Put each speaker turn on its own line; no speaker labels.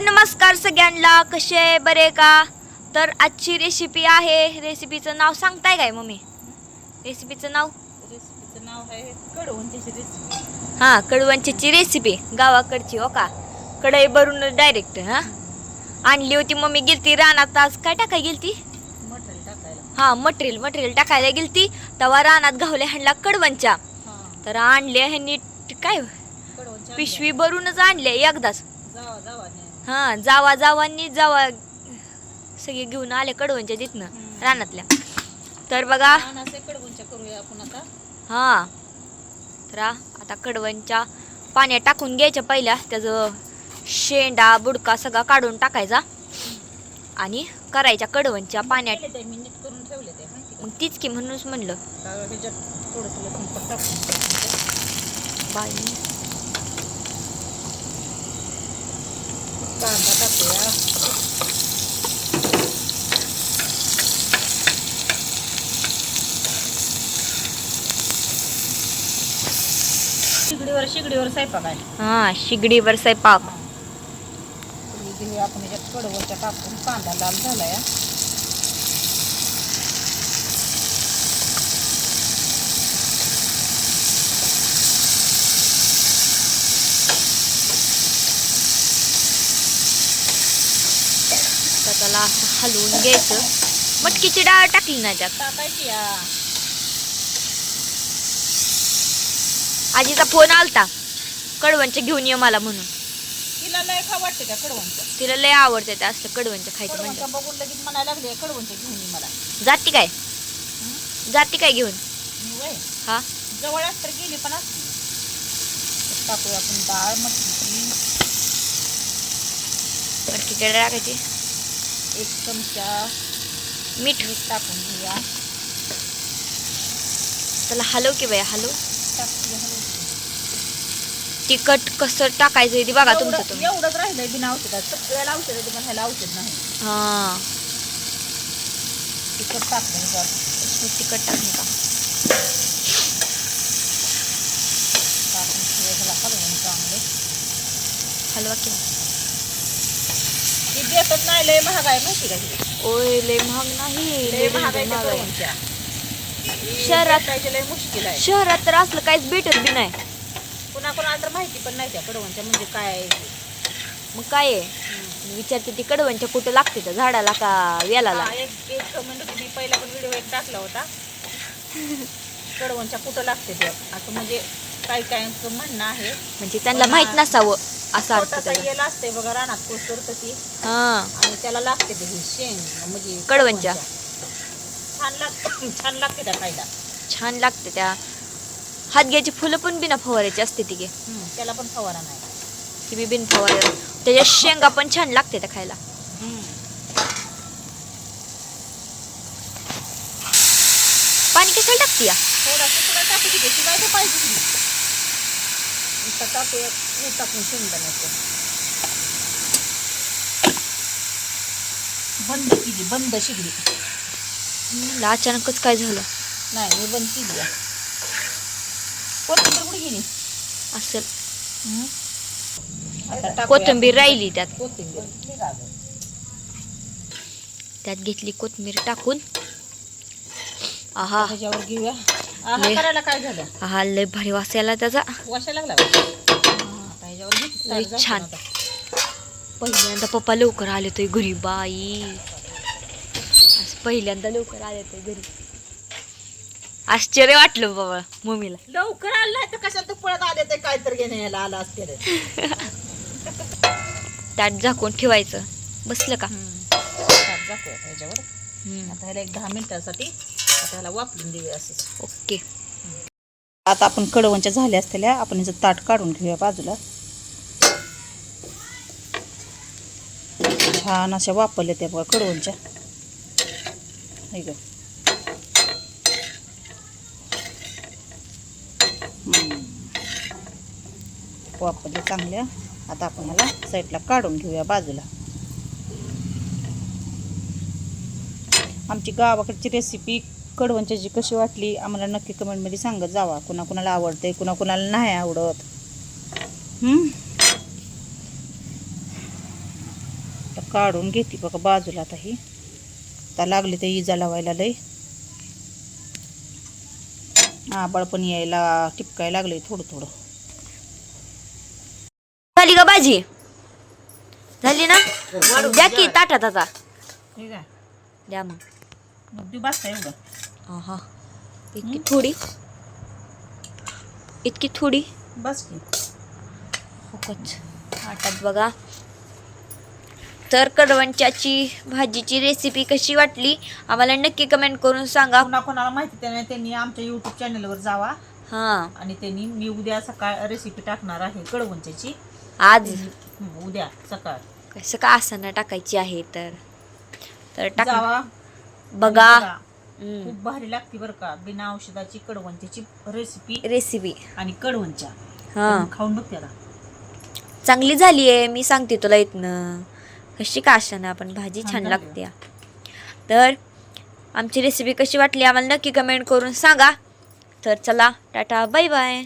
तर नमस्कार सगळ्यांना. कसे बरे का? तर आजची रेसिपी आहे. रेसिपीचं नाव सांगताय काय मम्मी? रेसिपीचं नाव?
रेसिपीचं नाव आहे कडवंतीची रेसिपी
हां कडवंच्याची रेसिपी गावाकडची हो का? कढई भरून डायरेक्ट हां? आणली होती मम्मी गेलती रानात. आज काय टाकाय गेलती?
टाकायला.
हां मटेरियल मटेरियल टाकायला गेलती. तेव्हा रानात घावल्या ह्यांना कडवंच्या. तर आणले ह्यांनी काय? पिशवी भरूनच आणले एकदाच. हा जावा जावांनी जावा. सगळे घेऊन आले कडवंच्या तिथनं. रानातल्या. तर बघा.
करूया आपण आता.
हा. तर आता कडवंच्या पाण्यात टाकून घ्यायच्या पहिल्या. त्याचं शेंडा बुडका सगळा काढून टाकायचा. आणि करायच्या कडवंच्या पाण्यात? मग तीच की म्हणूनच म्हणलं. बाई.
कांदा टाकूया शिगडीवर शिगडीवर स्वयंपाक आहे.
हा शिगडीवर स्वयंपाक.
आपण कडवंच्या टाकून कांदा लाल झालाय.
तर त्याला असं हलवून घ्यायचं. मटकीची डाळ टाकली ना त्यात.
टाकायची या
आजीचा फोन आलता. कडवंच्या घेऊन ये मला म्हणून.
तिला लय खा वाटते त्या कडवंचं.
तिला लय आवडते ते असलं कडवंच्या खायचं म्हणजे
कडवंच्या बघून लगेच म्हणायला लागले कडवंच्या घेऊन ये मला.
जाती काय? जाती काय घेऊन?
मी वय?
हा?
जवळ तर गेली पण असती. तर टाकूया आपण डाळ मटकीची
डाळ टाकायची.
एक चमचा
मीठ.
मीठ टाकून घेऊया.
त्याला हलव की बाया हलव.
टाकूया हलवून.
तिखट कसं टाकायचं ते बघा तुमचं
एवढं-
तुम्ही.
एवढंच राहिलंय बिना औषधात. सगळ्याला औषध आहे पण ह्याला औषध नाही.
हा.
तिखट टाकलं.
नुसतं तिखट का?
टाकून हलवून चांगले.
हलवा की
ती देतच नाही लय महाग आहे माहिती का?
ओय लय महाग नाही
लय महाग आहे त्या
महाग आहे.
कडवंच्या.
शहरात-
लय मुश्किल आहे.
शहरात तर असलं काहीच भेटत बी नाही.
कुणा तर माहिती पण नाही त्या कडवंच्या म्हणजे काय आहे.
मग काय आहे? विचारते ती कडवंच्या कुठं लागते त्या झाडाला का वेलाला?
एक मी पहिला पण व्हिडिओ एक टाकला होता. कडवंच्या कुठं लागते ते? असं म्हणजे काही काहींचं म्हणणं आहे.
म्हणजे त्यांना माहीत नसावं. असा अर्थ
छोटासा
त्याचा
येल असते बघा रानात कोसरत ती.
हा.
आणि त्याला लागते ते ही शेंग म्हणजे
कडवंच्या.
छान लागते छान लागते त्या खायला.
छान लागते त्या. हातग्याची फुलं पण बिना फवारायची असते ती गे.
हम्म, त्याला पण फवारा नाही.
ती बी बिन फवार त्याच्या शेंगा पण छान लागते त्या खायला. पाणी कशाला टाकते या?
थोडासा तुला टाकू तिथे शिवाय तर पाहिजे. नुसतं टाकूया ऊस टाकून शेंगदाण्याचं बंद केली बंद शिगडी
म्हणलं अचानकच काय झालं
नाही मी बंद केली. कोथिंबीर कुठे गेली
असेल कोथिंबीर राहिली त्यात
कोथिंबीर
त्यात घेतली कोथिंबीर टाकून आहा
ह्याच्यावर घेऊया आहा
लय.
करायला काय झालं
आहा लय भारी वास यायला त्याचा
लागला? आता.
लय छान.
आता.
पहिल्यांदा पप्पा लवकर आले होते घरी बाई आज पहिल्यांदा लवकर आले होते घरी आश्चर्य वाटलं बाबा मम्मीला
लवकर आलं नाही तर कशाला तू पळत आले तर काय तर घेणे यायला आला असते रे.
ताट झाकून ठेवायचं बसलं का
ताट झाकूया ह्याच्यावर
हम्म.
आता ह्याला एक दहा मिनिटासाठी त्याला वापरून देऊया असं.
ओके.
आता आपण कडवणच्या झाल्या असलेल्या आपण ह्याचं ताट काढून घेऊया बाजूला. छान अशा वापरल्या त्या बघा कडवणच्या हे ग वापरल्या चांगल्या. आता आपण ह्याला साईडला काढून घेऊया बाजूला. आमची गावाकडची रेसिपी कडवंच्याची कशी वाटली? आम्हाला नक्की कमेंटमध्ये सांगत जावा. कुणाकुणाला आवडते कुणाकुणाला नाही आवडत. काढून घेते बघा बाजूला आता ही. आता लागली तर इजा लावायला लय. आबाळ पण यायला टिपकायला लागले थोडं थोडं.
झाली का भाजी? झाली ना? द्या की ताटात आता. द्या मग.
बसता एवढं.
हा इतकी थोडी? इतकी थोडी?
बस
फुकट. ताटात बघा. तर कडवंच्याची भाजीची रेसिपी कशी वाटली? आम्हाला नक्की कमेंट करून सांगा.
कोणा कोणाला माहिती त्याने त्यांनी आमच्या युट्यूब चॅनलवर जावा.
हां.
आणि त्यांनी मी उद्या सकाळ रेसिपी टाकणार आहे कडवंच्याची
आज?
उद्या सकाळ.
कसं का आसनं टाकायची आहे तर. तर टाक.
जावा. बघा.
हम्म.
खूप भारी लागते बरं का. बिना औषधाची कडवंच्याची रेसिपी
रेसिपी
आणि कडवंच्या.
हां.
खाऊन बघ त्याला.
चांगली झाली आहे. मी सांगते तुला इथनं. कशी का ना आपण भाजी
छान
छान
झाली.
लागते. तर आमची रेसिपी कशी वाटली आम्हाला नक्की कमेंट करून सांगा. तर चला टाटा बाय बाय